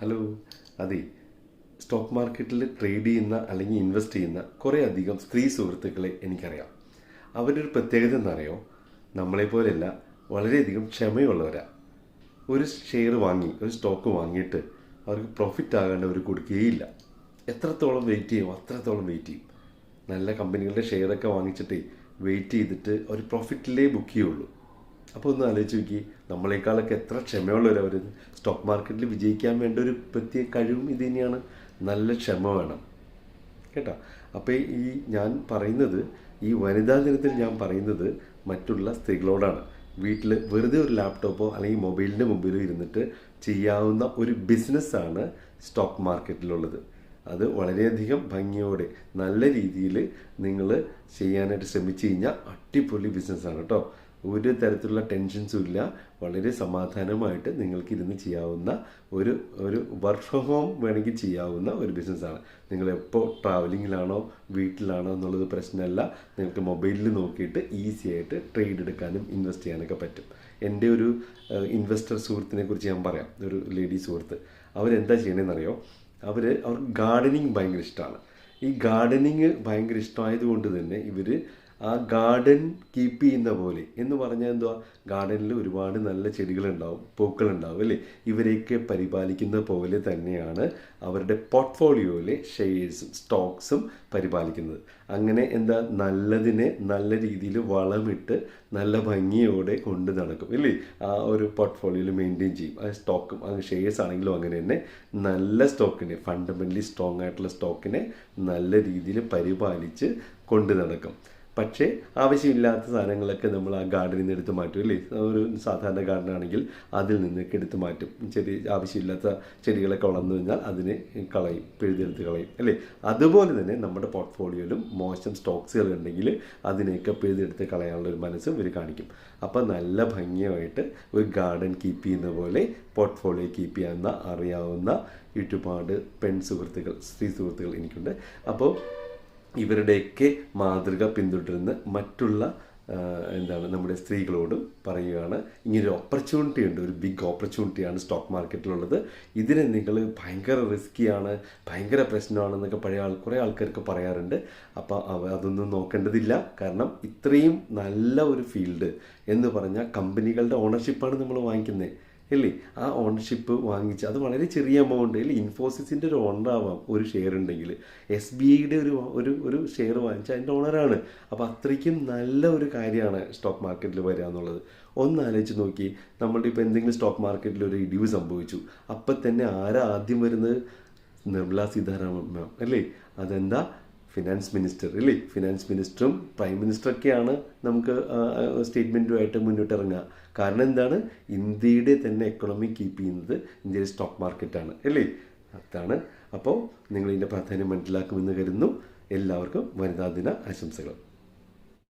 Hello. അതെ stock മാർക്കറ്റിൽ trade ചെയ്യുന്ന അല്ലെങ്കിൽ ഇൻവെസ്റ്റ് ചെയ്യുന്ന കുറേ അധികം സ്ത്രീ സുഹൃത്തുക്കളെ എനിക്കറിയാം. അവരുടെ ഒരു പ്രത്യേകത എന്നറിയോ നമ്മളെപ്പോലെയല്ല വളരെയധികം ക്ഷമയുള്ളവരാണ് ഒരു ഷെയർ വാങ്ങി ഒരു സ്റ്റോക്ക് വാങ്ങിയിട്ട് അവർക്ക് പ്രോഫിറ്റ് ആകാണ്ട് അവർ കൊടുക്കുകയില്ല. എത്രത്തോളം വെയിറ്റ് ചെയ്യും അത്രത്തോളം വെയിറ്റ് ചെയ്യും. നല്ല കമ്പനികളുടെ ഷെയറൊക്കെ വാങ്ങിച്ചിട്ടേ വെയിറ്റ് ചെയ്തിട്ട് അവർ പ്രോഫിറ്റിലേ ബുക്ക് ചെയ്യുള്ളൂ. അപ്പോൾ ഒന്ന് ആലോചിച്ച് നോക്കി. നമ്മളെക്കാളൊക്കെ എത്ര ക്ഷമയുള്ളവരവർ സ്റ്റോക്ക് മാർക്കറ്റിൽ വിജയിക്കാൻ വേണ്ട ഒരു പ്രത്യേക കഴിവും ഇത് തന്നെയാണ്. നല്ല ക്ഷമ വേണം. കേട്ടോ? അപ്പോൾ ഈ ഞാൻ പറയുന്നത് ഈ വനിതാ ദിനത്തിൽ ഞാൻ പറയുന്നത് മറ്റുള്ള സ്ത്രീകളോടാണ്. വീട്ടിൽ വെറുതെ ഒരു ലാപ്ടോപ്പോ അല്ലെങ്കിൽ മൊബൈലിന്റെ മുമ്പിലോ ഇരുന്നിട്ട് ചെയ്യാവുന്ന ഒരു ബിസിനസ്സാണ് സ്റ്റോക്ക് മാർക്കറ്റിലുള്ളത്. അത് വളരെയധികം ഭംഗിയോടെ നല്ല രീതിയിൽ നിങ്ങൾ ചെയ്യാനായിട്ട് ശ്രമിച്ചു കഴിഞ്ഞാൽ അടിപൊളി ബിസിനസ്സാണ് കേട്ടോ. ഒരു തരത്തിലുള്ള ടെൻഷൻസും ഇല്ല. വളരെ സമാധാനമായിട്ട് നിങ്ങൾക്ക് ഇരുന്ന് ചെയ്യാവുന്ന ഒരു ഒരു വർക്ക് ഫ്രം ഹോം വേണമെങ്കിൽ ചെയ്യാവുന്ന ഒരു ബിസിനസ്സാണ് നിങ്ങൾ എപ്പോൾ ട്രാവലിങ്ങിലാണോ വീട്ടിലാണോ എന്നുള്ളത് പ്രശ്നമല്ല. നിങ്ങൾക്ക് മൊബൈലിൽ നോക്കിയിട്ട് ഈസി ആയിട്ട് ട്രേഡ് എടുക്കാനും ഇൻവെസ്റ്റ് ചെയ്യാനൊക്കെ പറ്റും. എന്റെ ഒരു ഇൻവെസ്റ്റർ സുഹൃത്തിനെ കുറിച്ച് ഞാൻ പറയാം. ഒരു ലേഡി സുഹൃത്ത്. അവരെന്താ ചെയ്യണമെന്നറിയോ അവർ അവർക്ക് ഗാർഡനിങ് ഭയങ്കര ഇഷ്ടമാണ് ഈ ഗാർഡനിങ് ഭയങ്കര ഇഷ്ടമായതുകൊണ്ട് തന്നെ ഇവർ ആ ഗാർഡൻ കീപ്പ് ചെയ്യുന്ന പോലെ എന്ന് പറഞ്ഞാൽ എന്തുവാ? ഗാർഡനിൽ ഒരുപാട് നല്ല ചെടികളുണ്ടാവും പൂക്കളുണ്ടാവും അല്ലേ? ഇവരെയൊക്കെ പരിപാലിക്കുന്ന പോലെ തന്നെയാണ് അവരുടെ പോർട്ട്ഫോളിയോയിലെ ഷെയർസും സ്റ്റോക്സും പരിപാലിക്കുന്നത്. അങ്ങനെ എന്താ? നല്ലതിനെ നല്ല രീതിയിൽ വളമിട്ട് നല്ല ഭംഗിയോടെ കൊണ്ട് നടക്കും ഇല്ലേ ആ ഒരു പോർട്ട്ഫോളിയോയിൽ മെയിന്റെയിൻ ചെയ്യും. ആ സ്റ്റോക്കും ആ ഷെയർസ് ആണെങ്കിലും അങ്ങനെ തന്നെ നല്ല സ്റ്റോക്കിനെ ഫണ്ടമെന്റലി സ്ട്രോങ് ആയിട്ടുള്ള സ്റ്റോക്കിനെ നല്ല രീതിയിൽ പരിപാലിച്ച് കൊണ്ട് നടക്കും. പക്ഷേ ആവശ്യമില്ലാത്ത സാധനങ്ങളൊക്കെ നമ്മൾ ആ ഗാർഡനിൽ നിന്ന് എടുത്തു മാറ്റും അല്ലേ? ഒരു സാധാരണ ഗാർഡൻ ആണെങ്കിൽ അതിൽ നിന്നൊക്കെ എടുത്ത് മാറ്റും. ചെറിയ ആവശ്യമില്ലാത്ത ചെടികളൊക്കെ വളർന്നു കഴിഞ്ഞാൽ അതിനെ കളയും പിഴുതെടുത്ത് കളയും അല്ലേ? അതുപോലെ തന്നെ നമ്മുടെ പോർട്ട്ഫോളിയോയിലും മോശം സ്റ്റോക്സുകൾ ഉണ്ടെങ്കിൽ അതിനെയൊക്കെ പിഴുതെടുത്ത് കളയാനുള്ള ഒരു മനസ്സും ഇവർ കാണിക്കും. അപ്പോൾ നല്ല ഭംഗിയായിട്ട് ഒരു ഗാർഡൻ കീപ്പ് ചെയ്യുന്ന പോലെ പോർട്ട്ഫോളിയോ കീപ്പ് ചെയ്യാവുന്ന അറിയാവുന്ന ഒരുപാട് പെൺ സുഹൃത്തുക്കൾ സ്ത്രീ സുഹൃത്തുക്കൾ എനിക്കുണ്ട്. അപ്പോൾ ഇവരുടെയൊക്കെ മാതൃക പിന്തുടരുന്ന മറ്റുള്ള എന്താണ് നമ്മുടെ സ്ത്രീകളോടും പറയുകയാണ്. ഇങ്ങനൊരു ഓപ്പർച്യൂണിറ്റി ഉണ്ട് ഒരു ബിഗ് ഓപ്പർച്യൂണിറ്റിയാണ് സ്റ്റോക്ക് മാർക്കറ്റിലുള്ളത് ഇതിനെ നിങ്ങൾ ഭയങ്കര റിസ്ക്കിയാണ് ഭയങ്കര പ്രശ്നമാണെന്നൊക്കെ പഴയ ആൾ കുറേ ആൾക്കാർക്ക് പറയാറുണ്ട്. അപ്പോൾ അവ അതൊന്നും നോക്കേണ്ടതില്ല. കാരണം ഇത്രയും നല്ല ഒരു ഫീൽഡ് എന്ന് പറഞ്ഞാൽ കമ്പനികളുടെ ഓണർഷിപ്പാണ് നമ്മൾ വാങ്ങിക്കുന്നത് അല്ലേ ആ ഓണർഷിപ്പ് വാങ്ങിച്ച്. അത് വളരെ ചെറിയ എമൗണ്ട് ഇല്ലേ? ഇൻഫോസിസിന്റെ ഒരു ഓണർ ആവാം ഒരു ഷെയർ ഉണ്ടെങ്കിൽ എസ് ബി ഐയുടെ ഒരു ഒരു ഒരു ഷെയർ വാങ്ങിച്ച അതിന്റെ ഓണറാണ് അപ്പോൾ അത്രയ്ക്കും നല്ല ഒരു കാര്യമാണ് സ്റ്റോക്ക് മാർക്കറ്റിൽ വരിക എന്നുള്ളത്. ഒന്ന് ആലോചിച്ച് നോക്കി. നമ്മളുടെ ഇപ്പോൾ എന്തെങ്കിലും സ്റ്റോക്ക് മാർക്കറ്റിൽ ഒരു ഇടിവ് സംഭവിച്ചു. അപ്പം തന്നെ ആരാ ആദ്യം വരുന്നത്? നിർമ്മല സീതാരാമൻ മാം. അല്ലേ? അതെന്താ? ഫിനാൻസ് മിനിസ്റ്റർ അല്ലേ ഫിനാൻസ് മിനിസ്റ്ററും പ്രൈം മിനിസ്റ്ററൊക്കെയാണ് നമുക്ക് സ്റ്റേറ്റ്മെന്റുമായിട്ട് മുന്നോട്ടിറങ്ങുക. കാരണം എന്താണ്? ഇന്ത്യയുടെ തന്നെ എക്കണോമി കീപ്പ് ചെയ്യുന്നത് ഇന്ത്യയിലെ സ്റ്റോക്ക് മാർക്കറ്റാണ് അല്ലേ? അതാണ്. അപ്പോൾ നിങ്ങളിതിന്റെ പ്രാധാന്യം മനസ്സിലാക്കുമെന്ന് കരുതുന്നു. എല്ലാവർക്കും വനിതാ ദിന ആശംസകൾ.